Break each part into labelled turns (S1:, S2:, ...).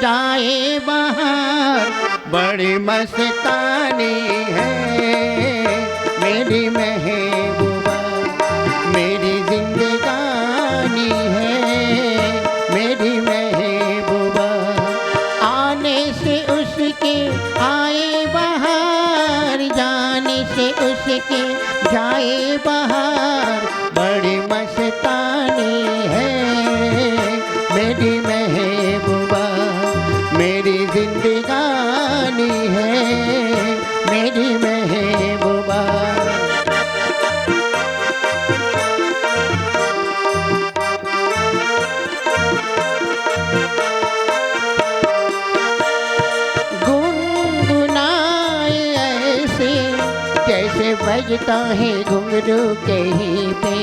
S1: जाए बाहर बड़ी मस्तानी है मेरी महबूबा बजता है घुंघरू कहीं पे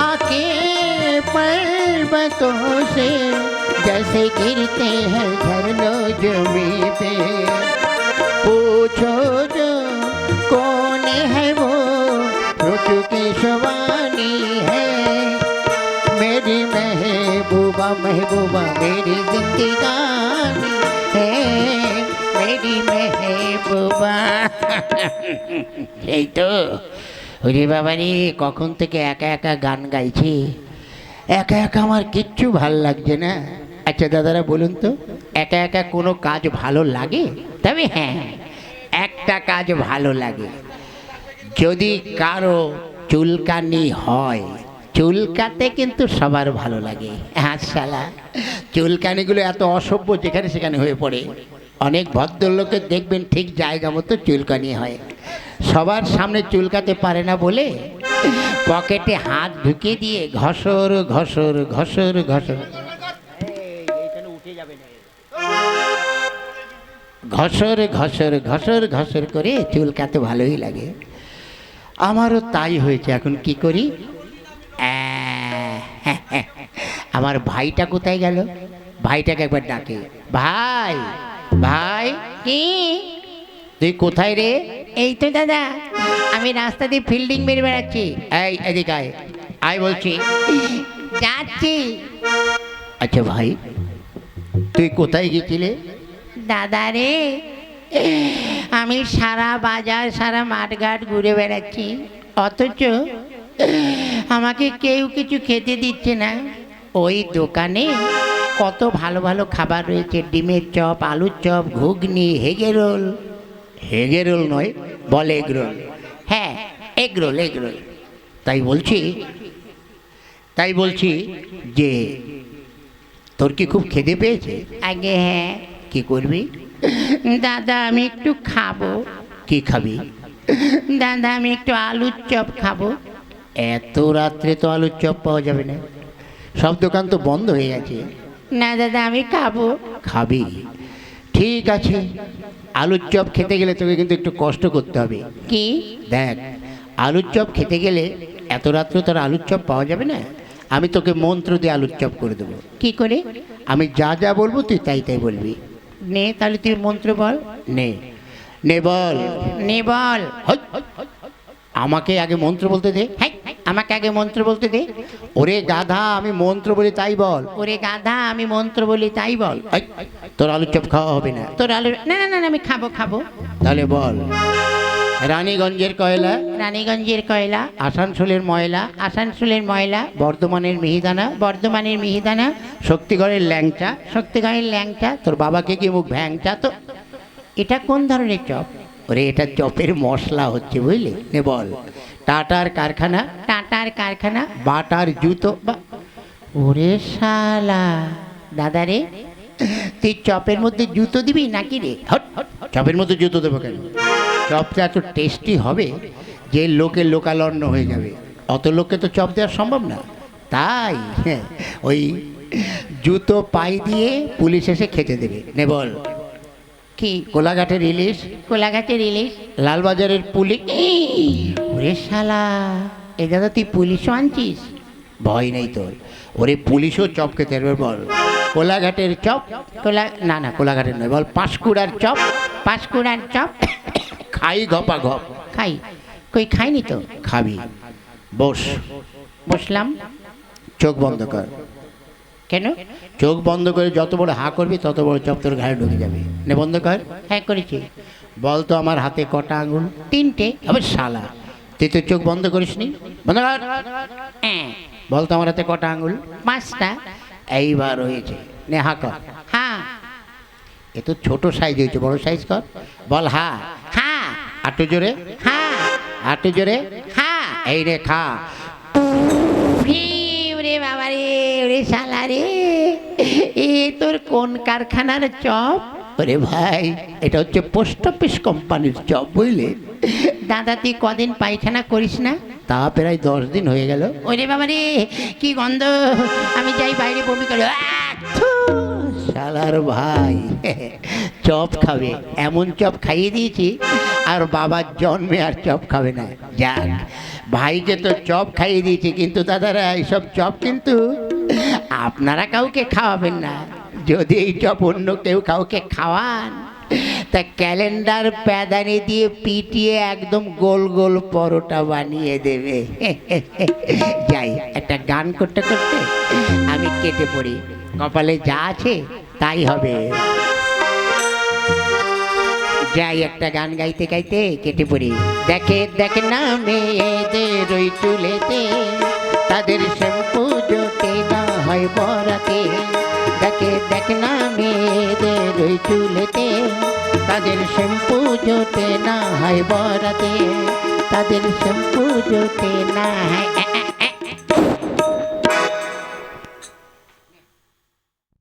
S1: आके पर्वतों से जैसे गिरते हैं झरनों जमी पे पूछो जो कौन है वो रुचु की शवानी है? मेरी महबूबा महबूबा, मेरी जिंदगानी মেরি মেহবুবা। এই তো। ওরে বাবা রে, কখন থেকে একা একা গান গাইছি? একা একা আমার কিচ্ছু ভালো লাগছে না। আচ্ছা দাদারা বলুন তো, একা একা কোনো কাজ ভালো লাগে? তবে হ্যাঁ একটা কাজ ভালো লাগে। যদি কারও চুলকানি হয়, চুলকাতে কিন্তু সবার ভালো লাগে। হ্যাঁ চুলকানিগুলো এত অসভ্য যেখানে সেখানে হয়ে পড়ে। অনেক ভদ্রলোকের দেখবেন ঠিক জায়গা মতো চুলকানি হয়। সবার সামনে চুলকাতে পারে না বলে পকেটে হাত ঢুকিয়ে দিয়ে ঘসর ঘসর ঘসর ঘসর ঘসর ঘসর ঘসর ঘসর করে চুলকাতে ভালোই লাগে। আমারও তাই হয়েছে, এখন কি করি? আমার ভাইটা কোথায় গেল? ভাইটাকে একবার ডাকে। ভাই! ভাই কি? তুই কোথায় রে? এই তো দাদা আমি রাস্তা দিয়ে ফিল্ডিং মেরে বেড়াচ্ছি। এই এদিকে আয়। আয় বলছি। যাচ্ছি। আচ্ছা ভাই তুই কোথায় গেছিলে? দাদা রে আমি সারা বাজার সারা মাঠঘাট ঘুরে বেড়াচ্ছি। অথচ আমাকে কেউ কিছু খেতে দিচ্ছে না। ওই দোকানে কত ভালো ভালো খাবার রয়েছে ডিমের চপ আলুর চপ ঘুগনি হেগেরোল হেগেরোল নয় বল এগরোল হ্যাঁ এগরোল এগরোল তাই বলছি তাই বলছি যে তোর কি খুব খেতে পেয়েছে? আগে হ্যাঁ। কি করবি? দাদা আমি একটু খাব। কি খাবি? দাদা আমি একটু আলুর চপ খাব। এত রাত্রে তো আলুর চপ পাওয়া যাবে না। সব দোকান তো বন্ধ হয়ে গেছে। না দাদা আমি খাব। খাবি? ঠিক আছে। আলুর চপ খেতে গেলে তোকে কিন্তু একটু কষ্ট করতে হবে। কি? দেখ আলুর চপ খেতে গেলে এত রাত্রে তোর আলুর চপ পাওয়া যাবে না? আমি তোকে মন্ত্র দিয়ে আলুর চপ করে দেবো। কি করে? আমি যা যা বলব তুই তাই তাই বলবি। নে তাহলে তুই মন্ত্র বল। নে। নে বল। নে বল। আমাকে আগে মন্ত্র বলতে দে। হাই, আমাকে আগে মন্ত্র বলতে দে। ওরে গাধা আমি মন্ত্র বলি তাই বল। ওরে গাধা আমি মন্ত্র বলি তাই বল। তোর আলুর চপ খাওয়া হবে না? তোর আলু না না না না, আমি খাব খাব। তাহলে বল। রানীগঞ্জের কয়লা? রানীগঞ্জের কয়লা। আসানসোলের ময়লা? আসানসোলের ময়লা। বর্ধমানের মিহিদানা? বর্ধমানের মিহিদানা। শক্তিগড়ের ল্যাংচা? শক্তিগড়ের ল্যাংচা। তোর বাবাকে কি মুখ ভ্যাংচা তো? এটা কোন ধরনের চপ? ওরে এটা চপের মশলা হচ্ছে বুঝলি? নে বল। টাটার কারখানা? টাটার কারখানা। বাটার জুতো? বা ওরে শালা। দাদা রে তুই চপের মধ্যে জুতো দিবি নাকি রে? হট। চপের মধ্যে জুতো দেবো কেন? চপটা এত টেস্টি হবে যে লোকে লোকালন্ন হয়ে যাবে। অত লোককে তো চপ দেওয়া সম্ভব না। তাই হ্যাঁ, ওই জুতো পাই দিয়ে পুলিশ এসে খেতে দেবে। নে বল। কি? কোলাঘাটের ইলিশ। কোলাঘাটের ইলিশ? লালবাজারের পুলিশ ওরে শালা এ দাদা তুই পুলিশও আনছিস। ভয় নেই তোর। ওরে পুলিশও চপ খেতে পারবে বল। কোলাঘাটের চপ? কোলা না না কোলাঘাটের নয় বল পাঁশকুড়ার চপ? পাঁশকুড়ার চপ? খাই ঘপা ঘপ। খাই। কই খাইনি তো? খাবি। বস। বসলাম। চোখ বন্ধ কর। কেন? চোখ বন্ধ করে যত বড় হা করবি তত বড় চপ তোর ঘাড়ে ঢুকে যাবে। নে বন্ধ কর। হ্যাঁ করেছি। বল তো আমার হাতে কটা আঙুল? তিনটে। আবার শালা। তুই তো চোখ বন্ধ করিস নি বন্ধ কর হ্যাঁ। বল তো আমার হাতে কটা আঙুল? পাঁচটা। এইবার হয়েছে। নে হা কর। হ্যাঁ। এ তো ছোট সাইজ হয়েছে বড় সাইজ কর। বল হা। হ্যাঁ। আটু জোরে। হ্যাঁ। আটু জোরে। হ্যাঁ। এই রে খা রে বাবা রে রে শালা রে। এ তোর কোন কারখানার চপ? ওরে ভাই এটা হচ্ছে পোস্ট অফিস কোম্পানির চপ বুঝলে? দাদা তুই কদিন পায়খানা করিস না? তা প্রায় দশ দিন হয়ে গেল। ওরে বাবা রে কি গন্ধ। আমি যাই বাইরে বমি করে। শালার ভাই চপ খাবে। এমন চপ খাইয়ে দিয়েছি আর বাবার জন্মে আর চপ খাবে না। যাক ভাইকে তো চপ খাইয়ে দিয়েছি কিন্তু দাদারা এইসব চপ কিন্তু আপনারা কাউকে খাওয়াবেন না। যদি এই চপ অন্য কেউ কাউকে খাওয়ান, তা ক্যালেন্ডার প্যাদানি দিয়ে পিটিয়ে একদম গোল গোল পরোটা বানিয়ে দেবে। যাই, একটা গান করতে করতে আমি কেটে পড়ি। কপালে যা আছে, তাই হবে। যাই, একটা গান গাইতে গাইতে কেটে পড়ি। দেখে দেখে না মেয়েদের চুলেতে, তাদের শ্যাম্পু জোটে না হয় বরাতে। দেখে দেখ না মেয়েদের চুলেতে। তাদের শ্যাম্পু জোটে না হয় বরাতে। তাদের শ্যাম্পু জোটে না হয়